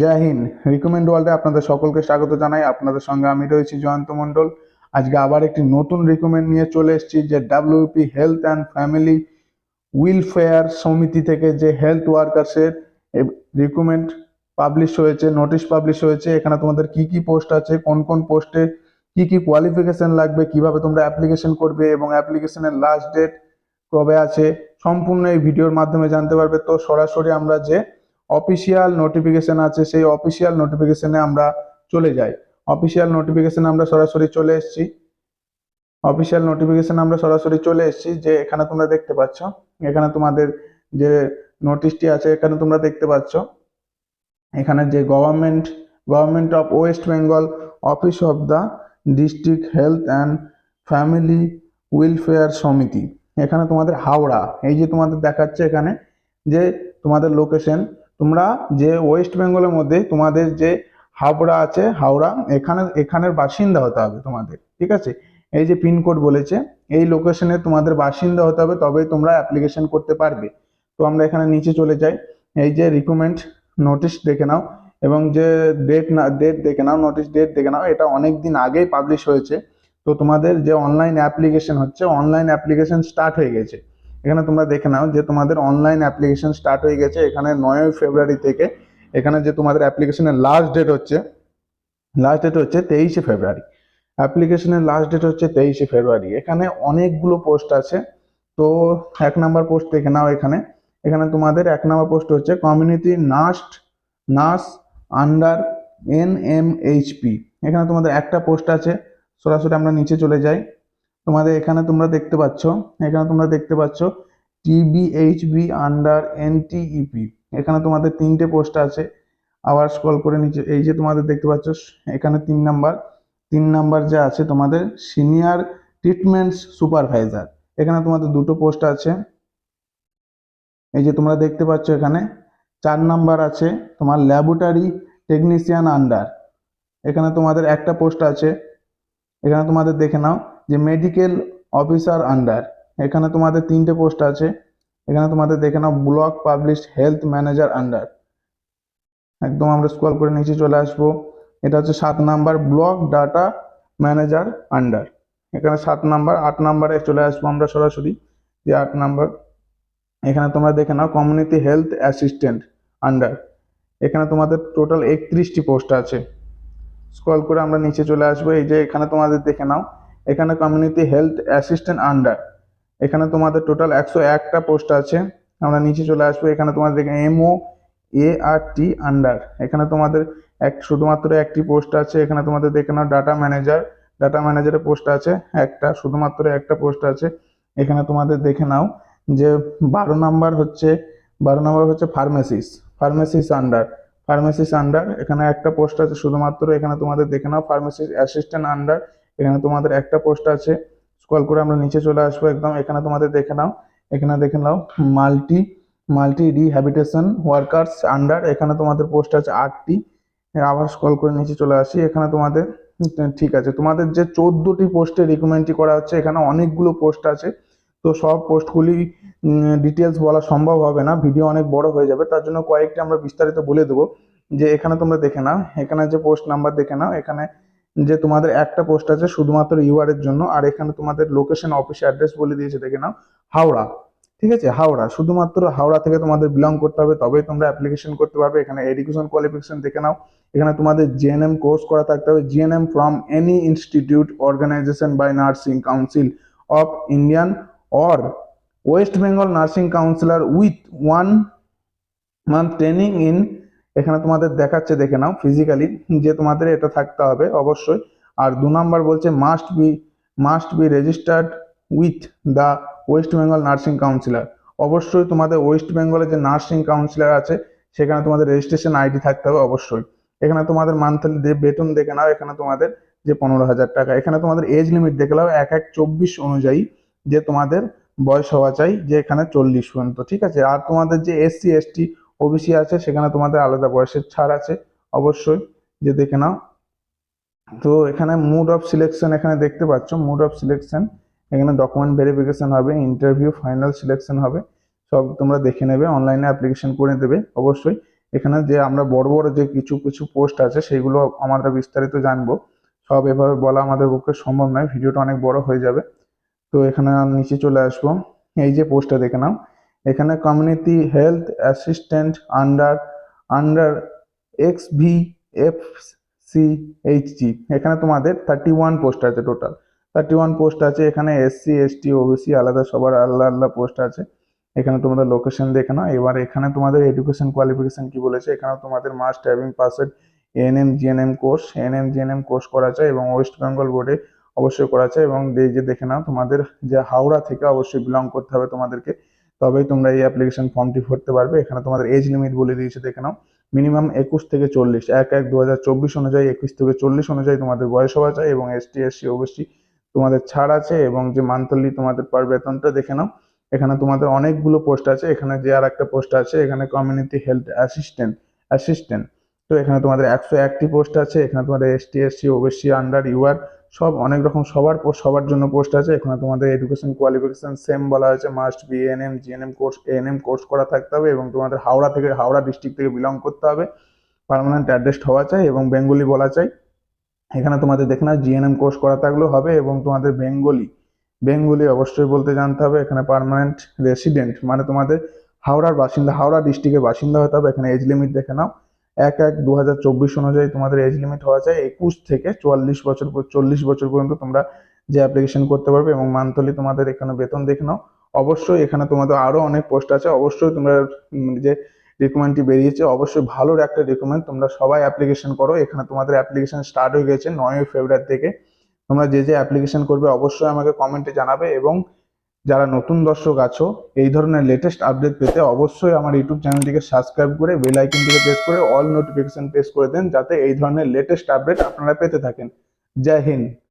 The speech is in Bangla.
জয় হিন্দ। রিকমেন্ড ওয়ার্ল্ডে আপনাদের সকলকে স্বাগত জানাই। আপনাদের সঙ্গে আমি রয়েছি জয়ন্ত মণ্ডল। আজকে আবার একটি নতুন রিকমেন্ড নিয়ে চলে এসেছি, যে WP health and family welfare সমিতি থেকে যে হেলথ ওয়ার্কার্সের রিকমেন্ড পাবলিশ হয়েছে নোটিশ পাবলিশ হয়েছে। এখানে তোমাদের কি কি পোস্ট আছে, কোন কোন পোস্টে কি কি কোয়ালিফিকেশন লাগবে, কীভাবে তোমরা অ্যাপ্লিকেশন করবে এবং অ্যাপ্লিকেশনের লাস্ট ডেট কবে আছে, সম্পূর্ণ এই ভিডিওর মাধ্যমে জানতে পারবে। তো সরাসরি আমরা যে অফিসিয়াল নোটিফিকেশন আছে, সেই অফিসিয়াল নোটিফিকেশনে আমরা চলে যাই। অফিসিয়াল নোটিফিকেশন আমরা সরাসরি চলে এসেছি। অফিসিয়াল নোটিফিকেশন আমরা সরাসরি চলে এসেছি যে এখানে তোমরা দেখতে পাচ্ছ, এখানে তোমাদের যে নোটিশটি আছে, এখানে তোমরা দেখতে পাচ্ছ, এখানে যে government government of West Bengal office of the district health and family welfare সমিতি। এখানে তোমাদের হাওড়া, এই যে তোমাদের দেখাচ্ছে এখানে যে তোমাদের লোকেশন তোমরা যে ওয়েস্ট বেঙ্গলের মধ্যে তোমাদের যে হাওড়া আছে, হাওড়া, এখানে, এখানের বাসিন্দা হতে হবে তোমাদের, ঠিক আছে? এই যে পিনকোড বলেছে, এই লোকেশনে তোমাদের বাসিন্দা হতে হবে, তবেই তোমরা অ্যাপ্লিকেশন করতে পারবে। তো আমরা এখানে নিচে চলে যাই, এই যে রিকুমেন্ট নোটিশ দেখে নাও, এবং যে ডেট না ডেট দেখে নাও নোটিশ ডেট দেখে নাও, এটা অনেক দিন আগেই পাবলিশ হয়েছে। তো তোমাদের যে অনলাইন অ্যাপ্লিকেশন হচ্ছে অনলাইন অ্যাপ্লিকেশন স্টার্ট হয়ে গেছে। এখানে তোমরা দেখে নাও যে তোমাদের অনলাইন অ্যাপ্লিকেশন স্টার্ট হয়ে গেছে এখানে নয়ই ফেব্রুয়ারি থেকে। এখানে যে তোমাদের অ্যাপ্লিকেশনের লাস্ট ডেট হচ্ছে লাস্ট ডেট হচ্ছে তেইশে ফেব্রুয়ারি অ্যাপ্লিকেশনের লাস্ট ডেট হচ্ছে তেইশে ফেব্রুয়ারি এখানে অনেকগুলো পোস্ট আছে। তো এক নাম্বার পোস্ট দেখে নাও এখানে। এখানে তোমাদের এক নাম্বার পোস্ট হচ্ছে community nurse nurse under N M HP এখানে তোমাদের একটা পোস্ট আছে। সরাসরি আমরা নিচে চলে যাই। তোমাদের এখানে তোমরা দেখতে পাচ্ছ, এখানে তোমরা দেখতে পাচ্ছ টিবিএইচবি আন্ডার এনটিইপি এখানে তোমাদের তিনটে পোস্ট আছে, আবার স্ক্রল করে নিচে, এই যে তোমাদের দেখতে পাচ্ছ, এখানে তিন নাম্বার তিন নাম্বার যে আছে তোমাদের সিনিয়র ট্রিটমেন্টস সুপারভাইজার এখানে তোমাদের দুটো পোস্ট আছে। এই যে তোমরা দেখতে পাচ্ছ এখানে, চার নাম্বার আছে তোমার ল্যাবরেটরি টেকনিশিয়ান আন্ডার এখানে তোমাদের একটা পোস্ট আছে, এখানে তোমাদের দেখে নাও। যে মেডিকেল অফিসার আন্ডার এখানে তোমাদের তিনটে পোস্ট আছে। এখানে তোমাদের দেখে নাও block public health manager under একদম আমরা স্ক্রল করে নিচে চলে আসব। এটা হচ্ছে সাত number block data manager under এখানে সাত নাম্বার, আট নাম্বারে চলে আসব আমরা সরাসরি। যে আট নাম্বার, এখানে তোমরা দেখে নাও কমিউনিটি হেলথ অ্যাসিস্ট্যান্ট আন্ডার এখানে তোমাদের টোটাল একত্রিশটি পোস্ট আছে। স্ক্রল করে আমরা নিচে চলে আসব। এই যে এখানে তোমাদের দেখে নাও এখানে কমিউনিটি হেলথ অ্যাসিস্ট্যান্ট আন্ডার এখানে তোমাদের টোটাল একশো একটা পোস্ট আছে। আমরা নিচে চলে আসব। এখানে তোমাদের এমও এ আর টি আন্ডার এখানে তোমাদের এক শুধুমাত্র একটি পোস্ট আছে। এখানে তোমাদের দেখে নাও ডাটা ম্যানেজার ডাটা ম্যানেজারের পোস্ট আছে। একটা, শুধুমাত্র একটা পোস্ট আছে। এখানে তোমাদের দেখে নাও যে বারো নাম্বার হচ্ছে, বারো নাম্বার হচ্ছে ফার্মেসিস ফার্মেসিস আন্ডার ফার্মেসিস আন্ডার এখানে একটা পোস্ট আছে শুধুমাত্র। এখানে তোমাদের দেখে নাও ফার্মেসিস অ্যাসিস্ট্যান্ট আন্ডার এখানে তোমাদের একটা পোস্ট আছে স্ক্রল করে আমরা নিচে চলে আসব একদম, এখানে তোমাদের দেখে নাও, এখানে দেখে নাও multi multi rehabilitation workers under এখানে তোমাদের পোস্ট আছে আটটি আবার স্ক্রল করে নিচে চলে আসি, এখানে তোমাদের ঠিক আছে, তোমাদের যে চোদ্দোটি পোস্টে রিকমেন্ডটি করা হচ্ছে, এখানে অনেকগুলো পোস্ট আছে, তো সব পোস্টগুলি ডিটেলস বলা সম্ভব হবে না ভিডিও অনেক বড় হয়ে যাবে, তার জন্য কয়েকটি আমরা বিস্তারিত বলে দেবো, যে এখানে তোমরা দেখে নাও, এখানে যে পোস্ট নাম্বার দেখে নাও, এখানে যে তোমাদের একটা পোস্ট আছে শুধুমাত্র ইউআর এর জন্য, আর এখানে তোমাদের লোকেশন অফিস অ্যাড্রেস বলে দিয়েছে, দেখে নাও। হাওড়া, ঠিক আছে? হাওড়া, শুধুমাত্র হাওড়া থেকে তোমাদের বিলং করতে হবে, তবেই তোমরা অ্যাপ্লিকেশন করতে পারবে। এখানে এডুকেশন কোয়ালিফিকেশন দেখে নাও। এখানে তোমাদের জিএনএম কোর্স করা থাকতে হবে। GNM from any institute organisation by nursing council of Indian or West Bengal nursing councillor with one month training in এখানে তোমাদের দেখাচ্ছে, দেখে নাও ফিজিক্যালি যে তোমাদের এটা থাকতে হবে অবশ্যই। আর দু নাম্বার বলছে must be must be registered with the West Bengal nursing councillor অবশ্যই তোমাদের ওয়েস্ট বেঙ্গলে যে নার্সিং কাউন্সিলর আছে, সেখানে তোমাদের রেজিস্ট্রেশন আইডি থাকতে হবে অবশ্যই। এখানে তোমাদের মান্থলি বেতন, দেখে নাও এখানে তোমাদের যে পনেরো হাজার টাকা। এখানে তোমাদের এজ লিমিট দেখে নাও, এক এক চব্বিশ অনুযায়ী যে তোমাদের বয়স হওয়া চাই, যে এখানে চল্লিশ পর্যন্ত, ঠিক আছে? আর তোমাদের যে এসসি এসটি ওবিসি আছে, সেখানে তোমাদের আলাদা বয়সের ছাড় আছে, অবশ্যই, যে দেখে নাও। তো এখানে মুড অফ সিলেকশন এখানে দেখতে পাচ্ছ মুড অফ সিলেকশন এখানে ডকুমেন্ট ভেরিফিকেশন হবে ইন্টারভিউ ফাইনাল সিলেকশন হবে, সব তোমরা দেখে নেবে অনলাইনে অ্যাপ্লিকেশন করে দেবে, অবশ্যই। এখানে যে আমরা বড় বড় যে কিছু কিছু পোস্ট আছে, সেগুলো আমরা বিস্তারিত জানব। সব এভাবে বলা আমাদের পক্ষে সম্ভব নয়, ভিডিওটা অনেক বড় হয়ে যাবে। তো এখানে নিচে চলে আসব, এই যে পোস্টটা দেখে নাও। এখানে community health assistant under under X V F C H G এখানে তোমাদের থার্টি ওয়ান পোস্ট আছে টোটাল থার্টি ওয়ান পোস্ট আছে, এখানে এসসি এসটি ওবিসি আলাদা সবার আলাদা আলাদা পোস্ট আছে। এখানে তোমাদের লোকেশন দেখে নাও। এবার এখানে তোমাদের এডুকেশন কোয়ালিফিকেশন কি বলেছে? এখানে তোমাদের must having passed ANM GNM course ANM GNM course করা চাই এবং ওয়েস্ট বেঙ্গল বোর্ডে অবশ্যই করা চাই এবং যে দেখে নাও, তোমাদের যে হাওড়া থেকে অবশ্যই বিলং করতে হবে তোমাদেরকে। তবেই তোমরা এই অ্যাপ্লিকেশন ফর্মটি ভরতে পারবে। এখানে তোমাদের এজ লিমিট বলে দিয়েছে, দেখে নাও। মিনিমাম একুশ থেকে চল্লিশ, এক এক দু অনুযায়ী একুশ থেকে চল্লিশ অনুযায়ী তোমাদের বয়স হওয়া চাই এবং এসটি এসসি ওবিসি তোমাদের ছাড় আছে এবং যে মান্থলি তোমাদের পার বেতনটা, দেখে নাও। এখানে তোমাদের অনেকগুলো পোস্ট আছে। এখানে যে আর একটা পোস্ট আছে, এখানে কমিউনিটি হেলথ অ্যাসিস্ট্যান্ট অ্যাসিস্ট্যান্ট তো এখানে তোমাদের একশো একটি পোস্ট আছে, এখানে তোমাদের ST SC OBC under UR সব অনেক রকম সবার সবার জন্য পোস্ট আছে। এখানে তোমাদের এডুকেশন কোয়ালিফিকেশন সেম বলা হয়েছে must be ANM GNM course ANM course করা থাকতে হবে এবং তোমাদের হাওড়া থেকে, হাওড়া ডিস্ট্রিক্ট থেকে বিলং করতে হবে। পার্মানেন্ট অ্যাড্রেস হওয়া চাই এবং বেঙ্গলি বলা চাই। এখানে তোমাদের দেখে না জিএনএম কোর্স করা থাকলেও হবে এবং তোমাদের বেঙ্গলি বেঙ্গলি অবশ্যই বলতে জানতে হবে। এখানে পার্মানেন্ট রেসিডেন্ট মানে তোমাদের হাওড়ার বাসিন্দা, হাওড়া ডিস্ট্রিক্টের বাসিন্দা হতে হবে। এখানে এজ লিমিট দেখে নাও। এক এক দু অনুযায়ী তোমাদের এজ লিমিট হওয়া চাই একুশ থেকে চুয়াল্লিশ বছর চল্লিশ বছর পর্যন্ত তোমরা যে অ্যাপ্লিকেশন করতে পারবে এবং মান্থলি তোমাদের এখানে বেতন দেখে নাও। অবশ্যই এখানে তোমাদের আরও অনেক পোস্ট আছে। অবশ্যই তোমরা যে রিকমেন্ডটি বেরিয়েছে, অবশ্যই ভালো একটা রিকমেন্ড তোমরা সবাই অ্যাপ্লিকেশন করো। এখানে তোমাদের অ্যাপ্লিকেশন স্টার্ট হয়ে গেছে নয় ফেব্রুয়ারি থেকে। তোমরা যে যে অ্যাপ্লিকেশন করবে, অবশ্যই আমাকে কমেন্টে জানাবে এবং যারা নতুন দর্শক আছো, এই ধরনের লেটেস্ট আপডেট পেতে অবশ্যই আমার ইউটিউব চ্যানেলটিকে সাবস্ক্রাইব করে বেল আইকনটিকে প্রেস করে অল নোটিফিকেশন প্রেস করে দেন, যাতে এই ধরনের লেটেস্ট আপডেট আপনারা পেতে থাকেন। জয় হিন্দ।